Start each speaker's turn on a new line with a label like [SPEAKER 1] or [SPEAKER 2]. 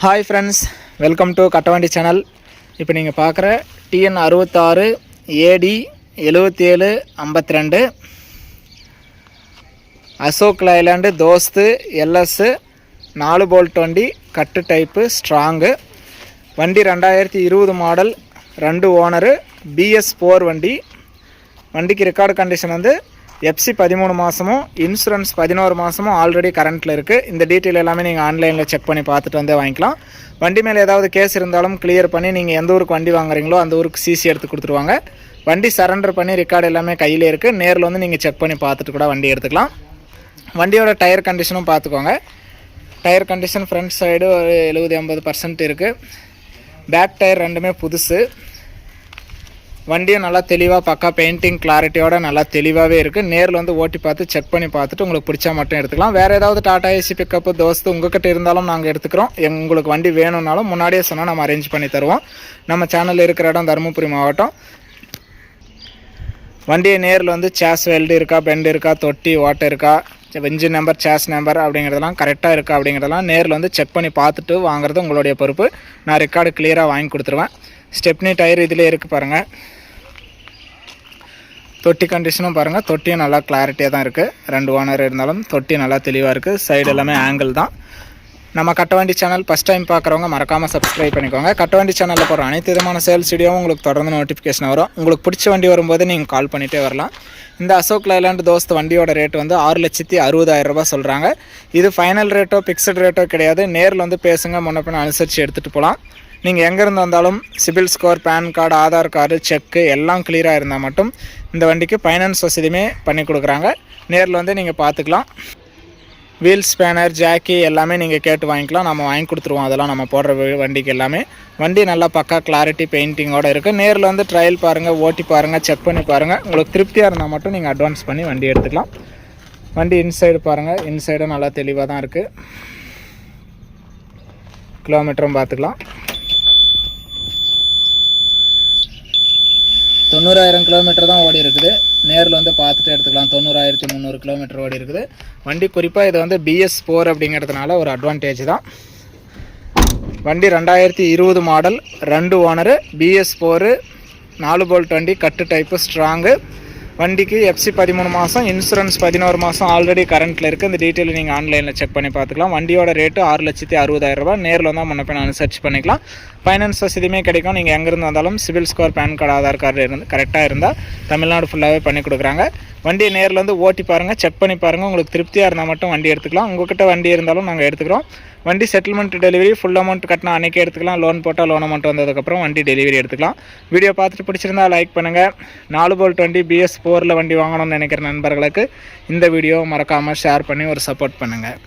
[SPEAKER 1] Hi friends welcome to Kattavandi channel இப்போ நீங்கள் பார்க்குற டிஎன் அறுபத்தாறு ஏடி எழுபத்தி ஏழு ஐம்பத்தி ரெண்டு அசோக் லைலாண்டு தோஸ்து எல்எஸ்ஸு நாலு போல்ட் வண்டி கட்டு டைப்பு ஸ்ட்ராங்கு வண்டி ரெண்டாயிரத்தி இருபது மாடல் ரெண்டு ஓனரு பிஎஸ் ஃபோர் வண்டி. வண்டிக்கு ரெக்கார்டு கண்டிஷன் வந்து எஃப்சி பதிமூணு மாதமும் இன்சூரன்ஸ் பதினோரு மாதமும் ஆல்ரெடி கரண்ட்டில் இருக்குது இந்த டீட்டெயில் எல்லாமே நீங்கள் ஆன்லைனில் செக் பண்ணி பார்த்துட்டு வந்தே வாங்கிக்கலாம். வண்டி மேலே ஏதாவது கேஸ் இருந்தாலும் கிளியர் பண்ணி நீங்கள் எந்த ஊருக்கு வண்டி வாங்குறீங்களோ அந்த ஊருக்கு சிசி எடுத்து கொடுத்துருவாங்க. வண்டி சரண்டர் பண்ணி ரெக்கார்டு எல்லாமே கையில் இருக்குது நேரில் வந்து நீங்கள் செக் பண்ணி பார்த்துட்டு கூட வண்டி எடுத்துக்கலாம். வண்டியோட டயர் கண்டிஷனும் பார்த்துக்கோங்க. டயர் கண்டிஷன் ஃப்ரண்ட் சைடு ஒரு எழுபது எண்பது பர்சன்ட் இருக்குது பேக் டயர் ரெண்டுமே புதுசு. வண்டியும் நல்லா தெளிவாக பக்கா பெயிண்டிங் கிளாரிட்டியோட நல்லா தெளிவாகவே இருக்குது நேரில் வந்து ஓட்டி பார்த்து செக் பண்ணி பார்த்துட்டு உங்களுக்கு பிடிச்சா மட்டும் எடுத்துக்கலாம். வேறு ஏதாவது டாடா ஏசி பிக்கப்பு தோஸ்து உங்ககிட்ட இருந்தாலும் நாங்கள் எடுத்துக்கிறோம். எங்களுக்கு உங்களுக்கு வண்டி வேணும்னாலும் முன்னாடியே சொன்னால் நம்ம அரேஞ்ச் பண்ணி தருவோம். நம்ம சேனலில் இருக்கிற இடம் தருமபுரி மாவட்டம். வண்டியை நேரில் வந்து சேஸ் வெல்டு இருக்கா பெண்டு இருக்கா தொட்டி ஓட்டை இருக்கா வெஞ்சு நம்பர் சேஸ் நம்பர் அப்படிங்கிறதெல்லாம் கரெக்டாக இருக்கா அப்படிங்கிறதெல்லாம் நேரில் வந்து செக் பண்ணி பார்த்துட்டு வாங்குறது உங்களுடைய பொறுப்பு. நான் ரெக்கார்டு கிளியராக வாங்கி கொடுத்துருவேன். ஸ்டெப்னி டயர் இதிலே இருக்குது பாருங்கள் தொட்டி கண்டிஷனும் பாருங்கள் தொட்டியும் நல்லா கிளாரிட்டியாக தான் இருக்குது ரெண்டு ஓனர் இருந்தாலும் தொட்டி நல்லா தெளிவாக இருக்குது சைடு எல்லாமே ஆங்கிள் தான். நம்ம கட்டவண்டி சேனல் ஃபஸ்ட் டைம் பார்க்குறவங்க மறக்காமல் சப்ஸ்கிரைப் பண்ணிக்கோங்க. கட்டவண்டி சேனலில் போகிற அனைத்து விதமான சேல்ஸ் வீடியோவும் உங்களுக்கு தொடர்ந்து நோட்டிஃபிகேஷன் வரும். உங்களுக்கு பிடிச்ச வண்டி வரும்போது நீங்கள் கால் பண்ணிகிட்டே வரலாம். இந்த அசோக் லைலாண்ட் தோஸ்த் வண்டியோட ரேட் வந்து ஆறு லட்சத்தி அறுபதாயிரரூபா சொல்கிறாங்க இது ஃபைனல் ரேட்டோ ஃபிக்ஸட் ரேட்டோ கிடையாது. நேரில் வந்து பேசுங்க முன்ன பின்ன அனுசரித்து எடுத்துகிட்டு போகலாம் நீங்கள் எங்கேருந்து வந்தாலும் CIBIL score PAN card Aadhaar card cheque எல்லாம் கிளியராக இருந்தால் மட்டும் இந்த வண்டிக்கு ஃபைனான்ஸ் வசதியுமே பண்ணி கொடுக்குறாங்க. நேரில் வந்து நீங்கள் பார்த்துக்கலாம். வீல் ஸ்பேனர் ஜாக்கி எல்லாமே நீங்கள் கேட்டு வாங்கிக்கலாம். நம்ம வாங்கி கொடுத்துருவோம். அதெல்லாம் நம்ம போடுற வண்டிக்கு எல்லாமே. வண்டி நல்லா பக்கா கிளாரிட்டி பெயிண்டிங்கோட இருக்குது நேரில் வந்து ட்ரையல் பாருங்கள் ஓட்டி பாருங்கள் செக் பண்ணி பாருங்கள் உங்களுக்கு திருப்தியாக இருந்தால் மட்டும் நீங்கள் அட்வான்ஸ் பண்ணி வண்டி எடுத்துக்கலாம். வண்டி இன்சைடு பாருங்கள் இன்சைடும் நல்லா தெளிவாக தான் இருக்குது கிலோமீட்டரும் பார்த்துக்கலாம். தொண்ணூறாயிரம் கிலோமீட்டர் தான் ஓடி இருக்குது. நேரில் வந்து பார்த்துட்டு எடுத்துக்கலாம். தொண்ணூறாயிரத்தி முந்நூறு கிலோமீட்டர் ஓடி இருக்குது. வண்டி குறிப்பாக இது வந்து பிஎஸ் ஃபோர் அப்படிங்கிறதுனால ஒரு அட்வான்டேஜ் தான். வண்டி ரெண்டாயிரத்தி இருபது மாடல் ரெண்டு ஓனரு பிஎஸ் ஃபோரு நாலு போல் டுவெண்ட்டி கட்டு டைப்பு ஸ்ட்ராங்கு வண்டிக்கு எஃப்சி பதிமூணு மாதம் இன்சூரன்ஸ் பதினோரு மாதம் ஆல்ரெடி கரண்ட்டில் இருக்குது இந்த டீட்டெயில் நீங்கள் ஆன்லைனில் செக் பண்ணி பார்த்துக்கலாம். வண்டியோட ரேட்டு ஆறு லட்சத்தி அறுபதாயிரம் ரூபாய். நேரில் வந்தால் முன்னப்பே நான் சர்ச் பண்ணிக்கலாம். ஃபைனான்ஸ் வசதியுமே கிடைக்கும் நீங்கள் எங்கேருந்து வந்தாலும் CIBIL score PAN card Aadhaar card இருந்து கரெக்டாக இருந்தால் தமிழ்நாடு ஃபுல்லாகவே பண்ணி கொடுக்குறாங்க. வண்டியை நேரில் வந்து ஓட்டி பாருங்கள் செக் பண்ணி பாருங்கள் உங்களுக்கு திருப்தியாக இருந்தால் மட்டும் வண்டி எடுத்துக்கலாம். உங்கள்கிட்ட வண்டி இருந்தாலும் நாங்கள் எடுத்துக்கிறோம். வண்டி செட்டில்மெண்ட் டெலிவரி ஃபுல் அமௌண்ட் கட்டினா அன்றைக்கே எடுத்துக்கலாம். லோன் போட்டால் லோன் அமௌண்ட் வந்ததுக்கப்புறம் வண்டி டெலிவரி எடுத்துக்கலாம். வீடியோ பார்த்துட்டு பிடிச்சிருந்தா லைக் பண்ணுங்கள் நாலு போல்ட் வண்டி பிஎஸ் ஃபோரில் வண்டி வாங்கணும்னு நினைக்கிற நண்பர்களுக்கு இந்த வீடியோ மறக்காமல் ஷேர் பண்ணி ஒரு சப்போர்ட் பண்ணுங்கள்